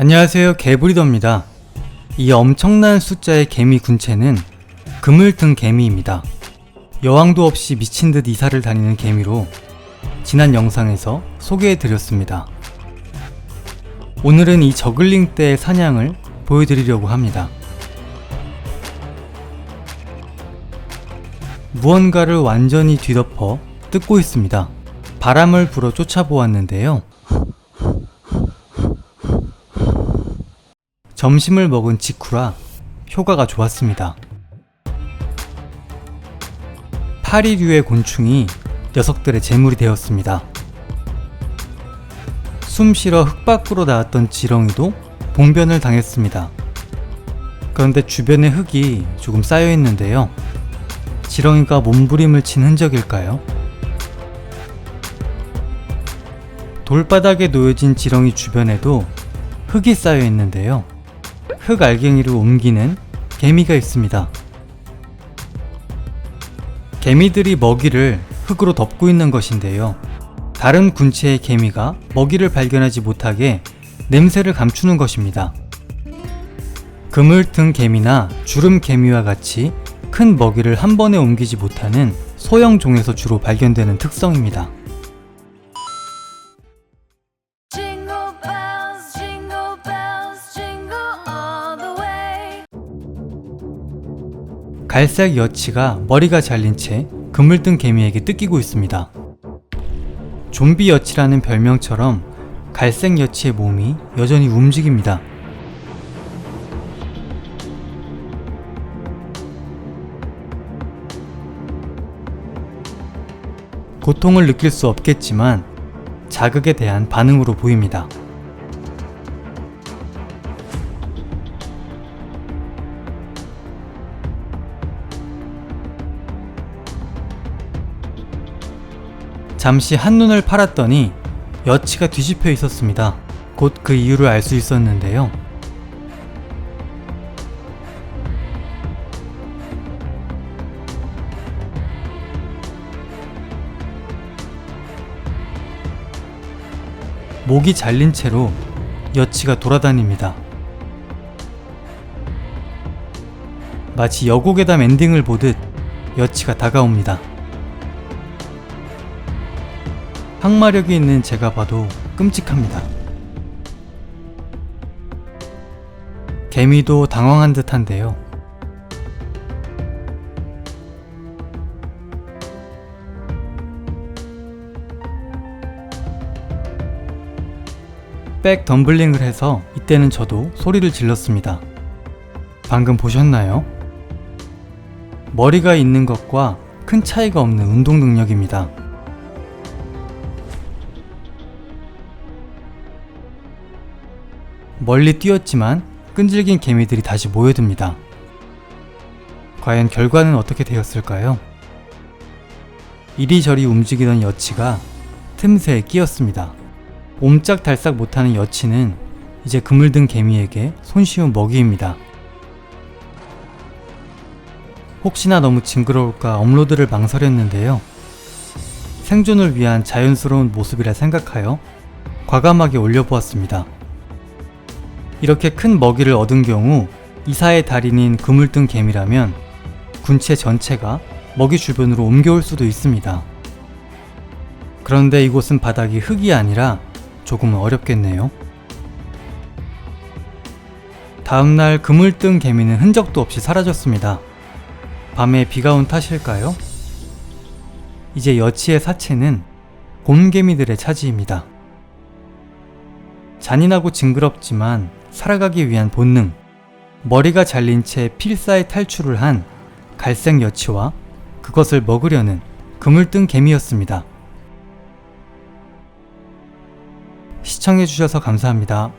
안녕하세요 개브리더입니다. 이 엄청난 숫자의 개미 군체는 그물등 개미입니다. 여왕도 없이 미친 듯 이사를 다니는 개미로 지난 영상에서 소개해 드렸습니다. 오늘은 이 저글링 때의 사냥을 보여드리려고 합니다. 무언가를 완전히 뒤덮어 뜯고 있습니다. 바람을 불어 쫓아보았는데요. 점심을 먹은 직후라 효과가 좋았습니다. 파리류의 곤충이 녀석들의 재물이 되었습니다. 숨 쉬러 흙 밖으로 나왔던 지렁이도 봉변을 당했습니다. 그런데 주변에 흙이 조금 쌓여 있는데요. 지렁이가 몸부림을 친 흔적일까요? 돌바닥에 놓여진 지렁이 주변에도 흙이 쌓여 있는데요. 흙 알갱이를 옮기는 개미가 있습니다. 개미들이 먹이를 흙으로 덮고 있는 것인데요. 다른 군체의 개미가 먹이를 발견하지 못하게 냄새를 감추는 것입니다. 그물등 개미나 주름 개미와 같이 큰 먹이를 한 번에 옮기지 못하는 소형 종에서 주로 발견되는 특성입니다. 갈색 여치가 머리가 잘린 채 그물등 개미에게 뜯기고 있습니다. 좀비 여치라는 별명처럼 갈색 여치의 몸이 여전히 움직입니다. 고통을 느낄 수 없겠지만 자극에 대한 반응으로 보입니다. 잠시 한눈을 팔았더니 여치가 뒤집혀 있었습니다. 곧 그 이유를 알 수 있었는데요. 목이 잘린 채로 여치가 돌아다닙니다. 마치 여고괴담 엔딩을 보듯 여치가 다가옵니다. 항마력이 있는 제가 봐도 끔찍합니다. 개미도 당황한 듯한데요. 백 덤블링을 해서 이때는 저도 소리를 질렀습니다. 방금 보셨나요? 머리가 있는 것과 큰 차이가 없는 운동 능력입니다. 멀리 뛰었지만 끈질긴 개미들이 다시 모여듭니다. 과연 결과는 어떻게 되었을까요? 이리저리 움직이던 여치가 틈새에 끼었습니다. 옴짝달싹 못하는 여치는 이제 그물든 개미에게 손쉬운 먹이입니다. 혹시나 너무 징그러울까 업로드를 망설였는데요. 생존을 위한 자연스러운 모습이라 생각하여 과감하게 올려보았습니다. 이렇게 큰 먹이를 얻은 경우 이사의 달인인 그물등 개미라면 군체 전체가 먹이 주변으로 옮겨올 수도 있습니다. 그런데 이곳은 바닥이 흙이 아니라 조금은 어렵겠네요. 다음날 그물등 개미는 흔적도 없이 사라졌습니다. 밤에 비가 온 탓일까요? 이제 여치의 사체는 곰개미들의 차지입니다. 잔인하고 징그럽지만 살아가기 위한 본능, 머리가 잘린 채 필사의 탈출을 한 갈색 여치와 그것을 먹으려는 그물등 개미였습니다. 시청해주셔서 감사합니다.